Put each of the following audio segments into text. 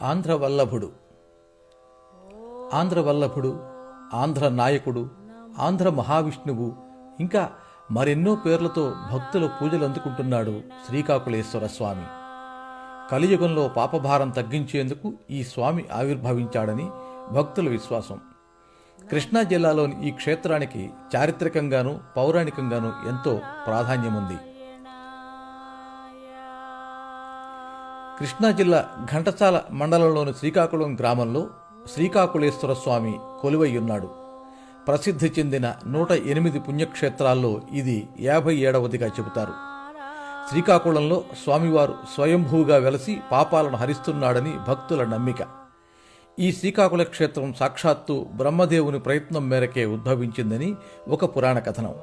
ఆంధ్రవల్లభుడు. ఆంధ్రవల్లభుడు ఆంధ్ర నాయకుడు ఆంధ్ర మహావిష్ణువు ఇంకా మరెన్నో పేర్లతో భక్తుల పూజలు అందుకుంటున్నాడు శ్రీకాకుళేశ్వర స్వామి. కలియుగంలో పాపభారం తగ్గించేందుకు ఈ స్వామి ఆవిర్భవించాడని భక్తుల విశ్వాసం. కృష్ణా జిల్లాలోని ఈ క్షేత్రానికి చారిత్రకంగాను పౌరాణికంగాను ఎంతో ప్రాధాన్యముంది. కృష్ణా జిల్లా ఘంటసాల మండలంలోని శ్రీకాకుళం గ్రామంలో శ్రీకాకుళేశ్వర స్వామి కొలువై ఉన్నాడు ప్రసిద్ధి చెందిన నూట ఎనిమిది పుణ్యక్షేత్రాల్లో ఇది యాభై ఏడవదిగా చెబుతారు. శ్రీకాకుళంలో స్వామివారు స్వయంభూగా వెలసి పాపాలను హరిస్తున్నాడని భక్తుల నమ్మిక. ఈ శ్రీకాకుళ క్షేత్రం సాక్షాత్తు బ్రహ్మదేవుని ప్రయత్నం మేరకే ఉద్భవించిందని ఒక పురాణ కథనం.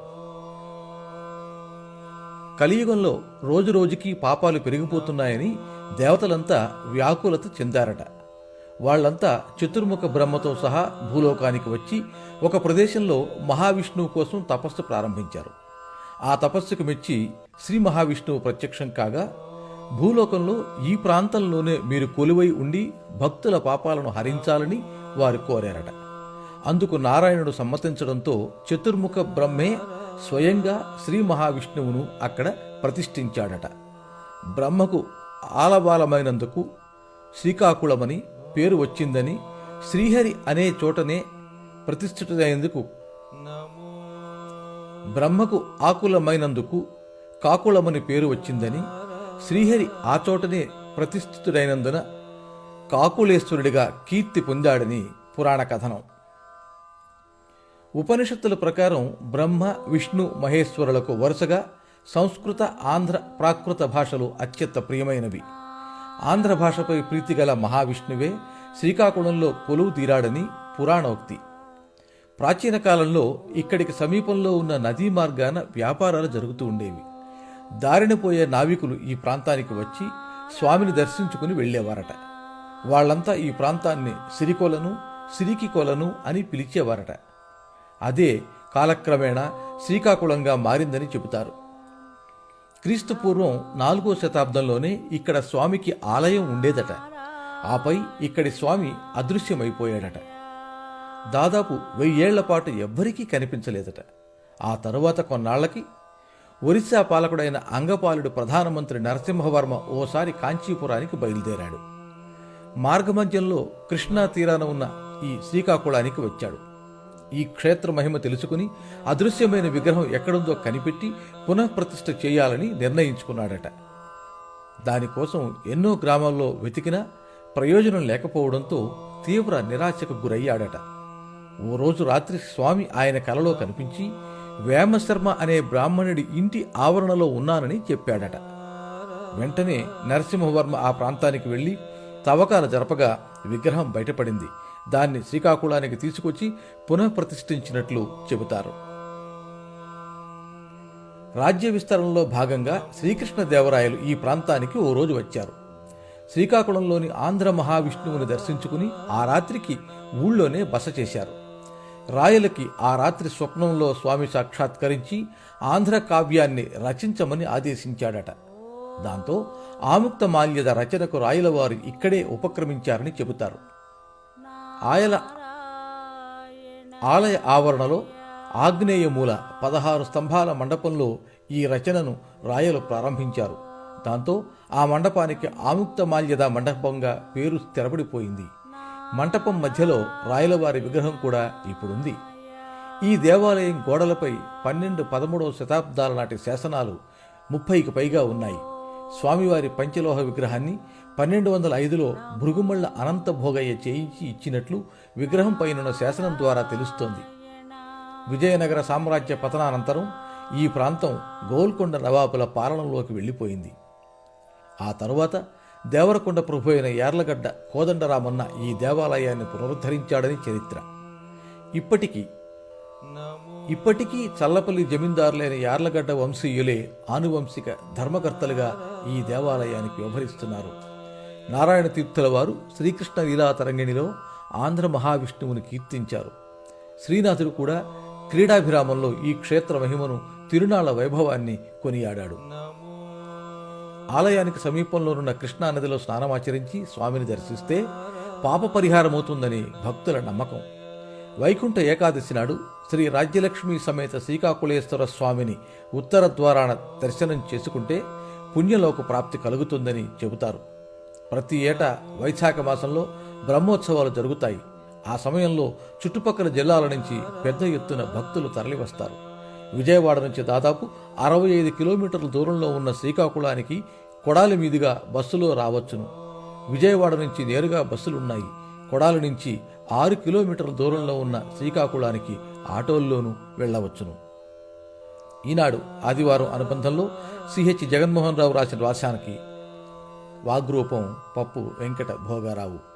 కలియుగంలో రోజురోజుకీ పాపాలు పెరిగిపోతున్నాయని దేవతలంతా వ్యాకులత చెందారట. వాళ్ళంతా చతుర్ముఖ బ్రహ్మతో సహా భూలోకానికి వచ్చి ఒక ప్రదేశంలో మహావిష్ణువు కోసం తపస్సు ప్రారంభించారు. ఆ తపస్సుకు మెచ్చి శ్రీ మహావిష్ణువు ప్రత్యక్షం కాగా భూలోకంలో ఈ ప్రాంతంలోనే మీరు కొలువై ఉండి భక్తుల పాపాలను హరించాలని వారు కోరారట. అందుకు నారాయణుడు సమ్మతించడంతో చతుర్ముఖ బ్రహ్మే స్వయంగా శ్రీ మహావిష్ణువును అక్కడ ప్రతిష్ఠించాడట. బ్రహ్మకు ఆలబాలమైనందుకు శ్రీకాకుళమని పేరు వచ్చిందని శ్రీహరి అనే చోటనే ప్రతిష్ఠితమైనందుకు బ్రహ్మకు ఆకులమైనందుకు కాకుళమని పేరు వచ్చిందని శ్రీహరి ఆ చోటనే ప్రతిష్ఠితుడైనందున కాకులేశ్వరుడిగా కీర్తి పొందాడని పురాణ కథనం. ఉపనిషత్తుల ప్రకారం బ్రహ్మ విష్ణు మహేశ్వరులకు వరుసగా సంస్కృత ఆంధ్ర ప్రాకృత భాషలు అత్యంత ప్రియమైనవి. ఆంధ్ర భాషపై ప్రీతిగల మహావిష్ణువే శ్రీకాకుళంలో కొలువు తీరాడని పురాణోక్తి. ప్రాచీన కాలంలో ఇక్కడికి సమీపంలో ఉన్న నదీ మార్గాన వ్యాపారాలు జరుగుతూ ఉండేవి. దారిన పోయే నావికులు ఈ ప్రాంతానికి వచ్చి స్వామిని దర్శించుకుని వెళ్ళేవారట. వాళ్ళంతా ఈ ప్రాంతాన్ని సిరికొలను సిరికికొలను అని పిలిచేవారట. అదే కాలక్రమేణా శ్రీకాకుళంగా మారిందని చెబుతారు. క్రీస్తు పూర్వం నాలుగో శతాబ్దంలోనే ఇక్కడ స్వామికి ఆలయం ఉండేదట. ఆపై ఇక్కడి స్వామి అదృశ్యమైపోయాడట. దాదాపు వెయ్యేళ్ళ పాటు ఎవ్వరికీ కనిపించలేదట. ఆ తరువాత కొన్నాళ్ళకి ఒరిస్సా పాలకుడైన అంగపాలుడు ప్రధానమంత్రి నరసింహవర్మ ఓసారి కాంచీపురానికి బయలుదేరాడు. మార్గమధ్యంలో కృష్ణా తీరాన ఉన్న ఈ శ్రీకాకుళానికి వచ్చాడు. ఈ క్షేత్ర మహిమ తెలుసుకుని అదృశ్యమైన విగ్రహం ఎక్కడుందో కనిపెట్టి పునఃప్రతిష్ఠ చేయాలని నిర్ణయించుకున్నాడట. దానికోసం ఎన్నో గ్రామాల్లో వెతికినా ప్రయోజనం లేకపోవడంతో తీవ్ర నిరాశకు గురయ్యాడట. ఓ రోజు రాత్రి స్వామి ఆయన కలలో కనిపించి వేమశర్మ అనే బ్రాహ్మణుడి ఇంటి ఆవరణలో ఉన్నానని చెప్పాడట. వెంటనే నరసింహవర్మ ఆ ప్రాంతానికి వెళ్ళి తవ్వకాలు జరపగా విగ్రహం బయటపడింది. దాన్ని శ్రీకాకుళానికి తీసుకొచ్చి పునఃప్రతిష్ఠించినట్లు చెబుతారు. రాజ్య విస్తరణలో భాగంగా శ్రీకృష్ణదేవరాయలు ఈ ప్రాంతానికి ఓ రోజు వచ్చారు. శ్రీకాకుళంలోని ఆంధ్ర మహావిష్ణువుని దర్శించుకుని ఆ రాత్రికి ఊళ్ళోనే బస చేశారు. రాయలకి ఆ రాత్రి స్వప్నంలో స్వామి సాక్షాత్కరించి ఆంధ్ర కావ్యాన్ని రచించమని ఆదేశించాడట. దాంతో ఆముక్త మాల్యద రచనకు రాయలవారు ఇక్కడే ఉపక్రమించారని చెబుతారు. ఆయల ఆలయ ఆవరణలో ఆగ్నేయ మూల పదహారు స్తంభాల మండపంలో ఈ రచనను రాయలు ప్రారంభించారు. దాంతో ఆ మండపానికి ఆముక్త మాల్యద మండపంగా పేరు స్థిరపడిపోయింది. మంటపం మధ్యలో రాయలవారి విగ్రహం కూడా ఇప్పుడుంది. ఈ దేవాలయం గోడలపై పన్నెండు పదమూడవ శతాబ్దాల నాటి శాసనాలు ముప్పైకి పైగా ఉన్నాయి. స్వామివారి పంచలోహ విగ్రహాన్ని పన్నెండు వందల ఐదులో భృగుమళ్ళ అనంత భోగయ్య చేయించి ఇచ్చినట్లు విగ్రహం పైనున్న శాసనం ద్వారా తెలుస్తోంది. విజయనగర సామ్రాజ్య పతనానంతరం ఈ ప్రాంతం గోల్కొండ నవాబుల పాలనలోకి వెళ్ళిపోయింది. ఆ తరువాత దేవరకొండ ప్రభు అయిన యార్లగడ్డ కోదండరామన్న ఈ దేవాలయాన్ని పునరుద్ధరించాడని చరిత్ర. ఇప్పటికీ ఇప్పటికీ చల్లపల్లి జమీందారులైన యార్లగడ్డ వంశీయులే ఆనువంశిక ధర్మకర్తలుగా ఈ దేవాలయానికి వ్యవహరిస్తున్నారు. నారాయణ తీర్థుల వారు శ్రీకృష్ణ లీలా తరంగిణిలో ఆంధ్ర మహావిష్ణువుని కీర్తించారు. శ్రీనాథుడు కూడా క్రీడాభిరామంలో ఈ క్షేత్ర మహిమను తిరునాళ్ళ వైభవాన్ని కొనియాడాడు. ఆలయానికి సమీపంలోనున్న కృష్ణా నదిలో స్నానమాచరించి స్వామిని దర్శిస్తే పాప పరిహారమవుతుందని భక్తుల నమ్మకం. వైకుంఠ ఏకాదశి నాడు శ్రీ రాజ్యలక్ష్మి సమేత శ్రీకాకుళేశ్వర స్వామిని ఉత్తర ద్వారాన దర్శనం చేసుకుంటే పుణ్యలోక ప్రాప్తి కలుగుతుందని చెబుతారు. ప్రతి ఏటా వైశాఖ మాసంలో బ్రహ్మోత్సవాలు జరుగుతాయి. ఆ సమయంలో చుట్టుపక్కల జిల్లాల నుంచి పెద్ద ఎత్తున భక్తులు తరలివస్తారు. విజయవాడ నుంచి దాదాపు అరవై ఐదు కిలోమీటర్ల దూరంలో ఉన్న శ్రీకాకుళానికి కొడాలి మీదుగా బస్సులో రావచ్చును. విజయవాడ నుంచి నేరుగా బస్సులున్నాయి. కొడాలి నుంచి ఆరు కిలోమీటర్ల దూరంలో ఉన్న శ్రీకాకుళానికి ఆటోల్లోనూ వెళ్ళవచ్చును. ఈనాడు ఆదివారం అనుబంధంలో సిహెచ్ జగన్మోహన్ రావు రాసిన వ్యాసానికి వాగ్రూపం పప్పు వెంకట భోగారావు.